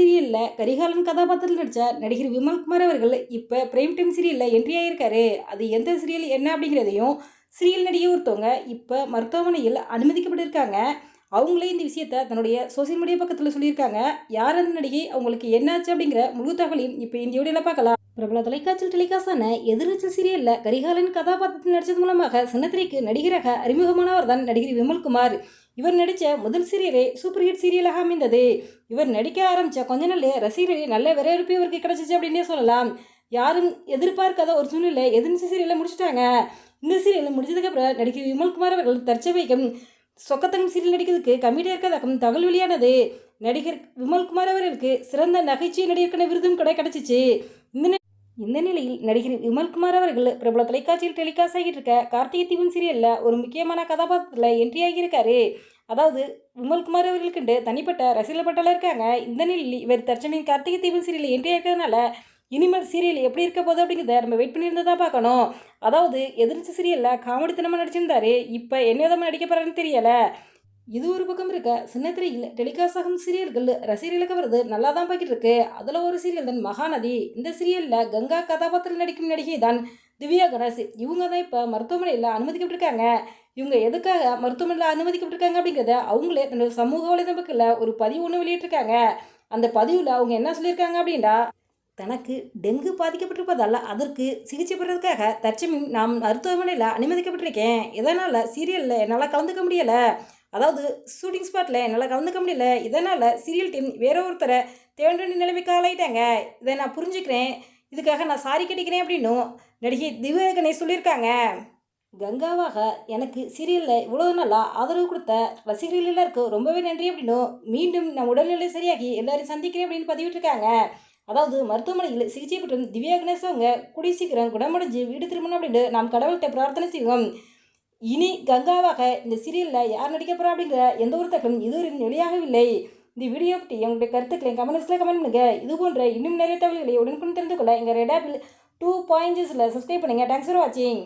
சீரியலில் கரிகாலன் கதாபாத்திரத்தில் நடித்த நடிகர் விமல்குமார் அவர்கள் இப்போ பிரைம் டைம் சீரியலில் என்ட்ரி ஆகியிருக்காரு அது எந்த சீரியல் என்ன அப்படிங்கிறதையும் சீரியல் நடிகை ஒருத்தவங்க இப்போ மருத்துவமனையில் அனுமதிக்கப்பட்டிருக்காங்க. அவங்களே இந்த விஷயத்த தன்னுடைய சோசியல் மீடியா பக்கத்தில் சொல்லியிருக்காங்க. யார் அந்த நடிகை? அவங்களுக்கு என்னாச்சு அப்படிங்கிற முழு தகவலையும் இப்போ இந்த வீடியோவில் பார்க்கலாம். பிரபல தொலைக்காட்சியில் டெலிகாஸ்டான எதிர்நீச்சல் சீரியலில் கரிகாலன் கதாபாத்திரத்தில் நடித்தது மூலமாக சின்னத்திரைக்கு நடிகராக அறிமுகமானவர் தான் நடிகர் விமல்குமார் இவர் நடித்த முதல் சீரியலே சூப்பர் ஹிட் சீரியலாக அமைந்தது. இவர் நடிக்க ஆரம்பித்த கொஞ்ச நாள் ரசிகர்களே நல்ல வரவேற்பு இவருக்கு கிடச்சிச்சு அப்படின்னே சொல்லலாம். யாரும் எதிர்பார்க்காத ஒரு சூழ்நிலை எதிர்த்து சீரியலை முடிச்சிட்டாங்க. இந்த சீரியலை முடிச்சதுக்கப்புறம் நடிகை விமல்குமார் அவர்கள் தற்சபைக்கும் சொக்கத்தன் சீரியல் நடிக்கிறதுக்கு கம்மியாக இருக்கதாகவும் தகவல் வெளியானது. நடிகர் விமல்குமார் அவர்களுக்கு சிறந்த நகைச்சுவை நடிகருக்கான விருதும் கூட கிடச்சிச்சு. இந்த நிலையில் நடிகர் விமல்குமார் அவர்கள் பிரபல தொலைக்காட்சியில் டெலிகாஸ்ட் ஆகிட்டு இருக்க கார்த்திகை தீபன் சீரியலில் ஒரு முக்கியமான கதாபாத்திரத்தில் என்ட்ரி ஆகியிருக்காரு. அதாவது விமல்குமார் அவர்களுக்கு தனிப்பட்ட ரசிகர்கள் பட்டாளர் இருக்காங்க. இந்த நிலையில் இவர் தர்ஜனின் கார்த்திகை தீபன் சீரியலில் என்ட்ரி ஆகிறதுனால இனிமேல் சீரியல் எப்படி இருக்க போகுது அப்படிங்கிறத நம்ம வெயிட் பண்ணியிருந்ததா தான் பார்க்கணும். அதாவது எதிர்த்து சீரியலில் காமெடி தினமாக நடிச்சிருந்தாரு. இப்போ என்ன விதமாக நடிக்க போகிறாருன்னு தெரியலை. இது ஒரு பக்கம் இருக்க சின்னத்திரையில் டெலிகாஸ்ட் ஆகும் சீரியல்கள் ரசிகர்களுக்கு வருது நல்லா தான் போய்கிட்டு இருக்கு அதில் ஒரு சீரியல் தான் மகாநதி. இந்த சீரியலில் கங்கா கதாபாத்திரம் நடிக்கும் நடிகை தான் திவ்யா கணேஷ். இவங்க தான் இப்போ மருத்துவமனையில் அனுமதிக்கப்பட்டிருக்காங்க. இவங்க எதுக்காக மருத்துவமனையில் அனுமதிக்கப்பட்டிருக்காங்க அப்படிங்கிறத அவங்களே தன்னோட சமூக வலைதளத்தில் ஒரு பதிவு ஒன்று வெளியிட்டிருக்காங்க. அந்த பதிவில் அவங்க என்ன சொல்லியிருக்காங்க அப்படின்னா தனக்கு டெங்கு பாதிக்கப்பட்டிருப்பதால் அதற்கு சிகிச்சை பெறுவதற்காக தற்சமயம் நாம் மருத்துவமனையில் அனுமதிக்கப்பட்டிருக்கேன். இதனால் சீரியலில் என்னால் கலந்துக்க முடியலை. அதாவது ஷூட்டிங் ஸ்பாட்டில் என்னால் கலந்துக்க முடியல. இதனால் சீரியல் டீம் வேற ஒருத்தரை தேட நிலைமைக்கு ஆளாயிட்டாங்க. இதை நான் புரிஞ்சுக்கிறேன். இதுக்காக நான் சாரி கட்டிக்கிறேன் அப்படின்னும் நடிகை திவ்யா கணேஷ் சொல்லியிருக்காங்க. கங்காவாக எனக்கு சீரியலில் இவ்வளோ நாளாக ஆதரவு கொடுத்த ரசிகர்கள் எல்லாருக்கும் ரொம்பவே நன்றி அப்படின்னும் மீண்டும் நான் உடல்நிலை சரியாகி எல்லாரையும் சந்திக்கிறேன் அப்படின்னு பதிவிட்டிருக்காங்க. அதாவது மருத்துவமனையில் சிகிச்சை பெற்றும் திவ்யா கணேஷ் அவங்க கூடிய சீக்கிரம் குணமடைஞ்சு வீடு திரும்பணும் அப்படின்னு நாம் கடவுள்கிட்ட பிரார்த்தனை செய்வோம். இனி கங்காவாக இந்த சீரியலில் யார் நடிக்க போகிறா அப்படிங்கிற எந்த ஒரு தகவலும் இதுவரை வெளியாகவில்லை. இந்த வீடியோ பற்றி எங்களுடைய கருத்துக்களை கமெண்ட்ஸில் கமெண்ட் பண்ணுங்கள் இது போன்ற இன்னும் நிறைய தகவல்களை உடனுக்குடன் தெரிந்து கொள்ள எங்கள் ரெடாபிள் டூ பாயிண்ட்ஸில் சப்ஸ்கிரைப் பண்ணுங்கள் தேங்க்ஸ் ஃபார் வாட்சிங்